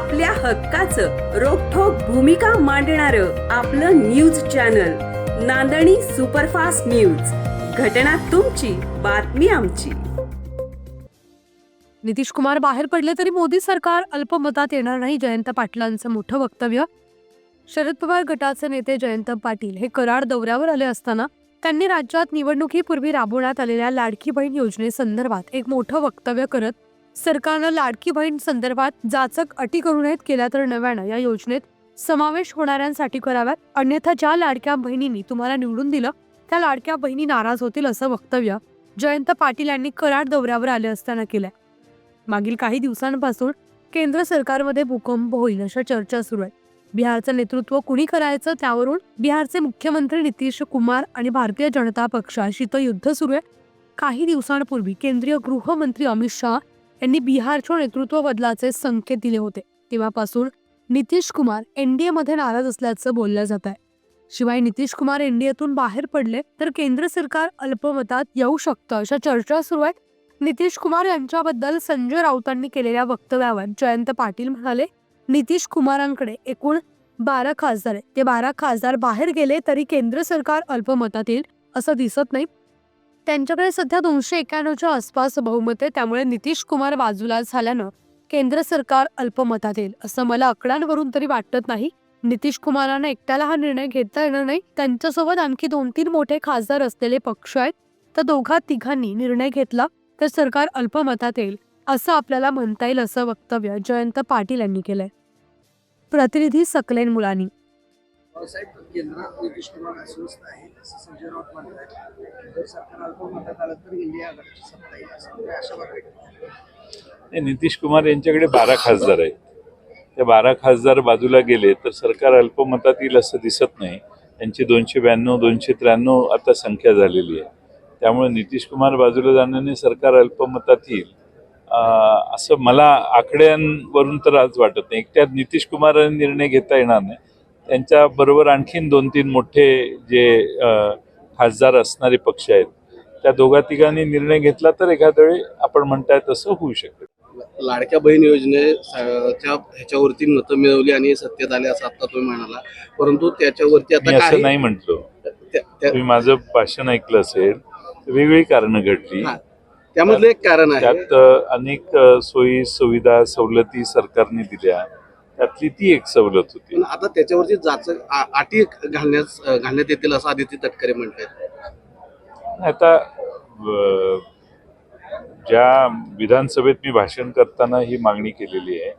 आपल्या हक्काचं रोखोक भूमिका मांडणार आपलं न्यूज चॅनल नांदणी सुपरफास्ट न्यूज. घटना तुमची बातमी आमची. नितीश कुमार बाहेर पडले तरी मोदी सरकार अल्पमतात येणार नाही जयंत पाटलांचं मोठं वक्तव्य. शरद पवार गटाचे नेते जयंत पाटील हे कराड दौऱ्यावर आले असताना त्यांनी राज्यात निवडणुकीपूर्वी राबवण्यात आलेल्या लाडकी बहीण योजनेसंदर्भात एक मोठं वक्तव्य करत सरकारनं लाडकी बहीण संदर्भात जाचक अटी करू नयेत केल्या तर नव्यानं या योजनेत समावेश होणाऱ्यांसाठी कराव्यात. अन्यथा ज्या लाडक्या बहिणींनी तुम्हाला निवडून दिलं त्या लाडक्या बहिणी नाराज होतील असं वक्तव्य जयंत पाटील यांनी कराड दौऱ्यावर आले असताना केलंय. मागील काही दिवसांपासून केंद्र सरकारमध्ये भूकंप होईल अशा चर्चा सुरू आहेत बिहारचं नेतृत्व कुणी करायचं त्यावरून बिहारचे मुख्यमंत्री नितीश कुमार आणि भारतीय जनता पक्षाशी तर युद्ध सुरू आहे. काही दिवसांपूर्वी केंद्रीय गृहमंत्री अमित शहा यांनी बिहारच्या नेतृत्व बदलाचे संकेत दिले होते. तेव्हापासून नितीश कुमार एनडीएमध्ये नाराज असल्याचं बोललं जात आहे. शिवाय नितीश कुमार एनडीएतून बाहेर पडले तर केंद्र सरकार अल्पमतात येऊ शकतं अशा चर्चा सुरू आहेत. नितीश कुमार यांच्याबद्दल संजय राऊतांनी केलेल्या वक्तव्यावर जयंत पाटील म्हणाले नितीश कुमारांकडे एकूण बारा खासदार आहेत. ते बारा खासदार बाहेर गेले तरी केंद्र सरकार अल्पमतात येईल असं दिसत नाही. त्यांच्याकडे सध्या दोनशे एक्याण्णवच्या आसपास बहुमत आहे. त्यामुळे नितीश कुमार बाजूला झाल्यानं केंद्र सरकार अल्पमतात येईल असं मला आकड्यांवरून तरी वाटत नाही. नितीश कुमारांना एकट्याला हा निर्णय घेता येणार नाही. त्यांच्यासोबत आणखी दोन तीन मोठे खासदार असलेले पक्ष आहेत. तर दोघा तिघांनी निर्णय घेतला तर सरकार अल्पमतात येईल असं आपल्याला म्हणता येईल असं वक्तव्य जयंत पाटील यांनी केलंय. प्रतिनिधी सकलेन मुलांनी. साहेब केंद्रात नितीश कुमार अस्वस्थ आहे असं संजय राऊत म्हणतात जर सरकार अल्पमतात आलं तर इंडिया आघाडीची सत्ता येईल असं म्हणजे अशा नाही, नितीश कुमार यांच्याकडे बारा खासदार आहेत. त्या बारा खासदार बाजूला गेले तर सरकार अल्पमतात येईल असं दिसत नाही. त्यांची दोनशे ब्याण्णव दोनशे त्र्याण्णव आता संख्या झालेली आहे. त्यामुळे नितीश कुमार बाजूला जाण्याने सरकार अल्पमतात येईल. असं मला आकड्यांवरून तर आज वाटत नाही. एकट्यात नितीश कुमारांनी निर्णय घेता येणार नाही. त्यांच्याबरोबर आणखीन दोन तीन मोठे जे खासदार असणारे पक्ष आहेत त्या दोघा तिघांनी निर्णय घेतला तर एखाद्या वेळी आपण म्हणताय तसं होऊ शकतं. लाडक्या बहीण योजनेच्या ह्याच्यावरती मतं मिळवली आणि सत्तेत आले असं आता तुम्ही म्हणाला. परंतु त्याच्यावरती आता असं नाही म्हटलो तुम्ही माझं भाषण ऐकलं असेल वेगळी कारणं घडली. त्यामधलं एक कारण आहे. त्यात अनेक सोयी सुविधा सवलती सरकारने दिल्या. त्यातली ती एक सवलत होती. आता त्याच्यावरती जाच अटी घालण्यास घालण्यात येतील असं आदित्य तटकरे म्हणतात आता ज्या विधानसभेत मी भाषण करताना ही मागणी केलेली आहे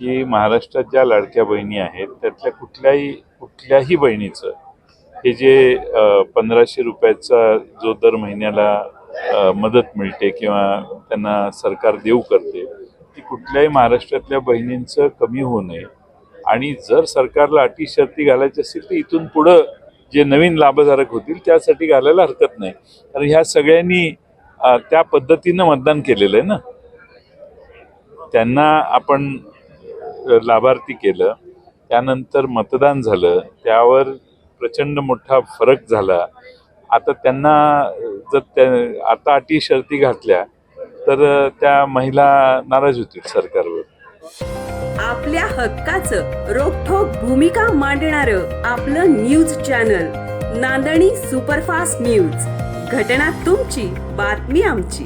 की महाराष्ट्रात ज्या लाडक्या बहिणी आहेत त्यातल्या कुठल्याही कुठल्याही बहिणीचं हे जे पंधराशे रुपयाचा जो दर महिन्याला मदत मिळते किंवा त्यांना सरकार देऊ करते ती कुठल्याही महाराष्ट्रातल्या बहिणींचं कमी होऊ नये. आणि जर सरकारला अटी शर्ती घालायची असेल तर इथून पुढं जे नवीन लाभधारक होतील त्यासाठी घालायला हरकत नाही. कारण ह्या सगळ्यांनी त्या पद्धतीनं मतदान केलेलं आहे ना. त्यांना आपण लाभार्थी केलं त्यानंतर मतदान झालं त्यावर प्रचंड मोठा फरक झाला. आता त्यांना जर त्या आता अटी शर्ती घातल्या तर त्या महिला नाराज होतील सरकारवर. आपल्या हक्काचं रोखोक भूमिका मांडणार आपलं न्यूज चॅनल नांदणी सुपरफास्ट न्यूज. घटना तुमची बातमी आमची.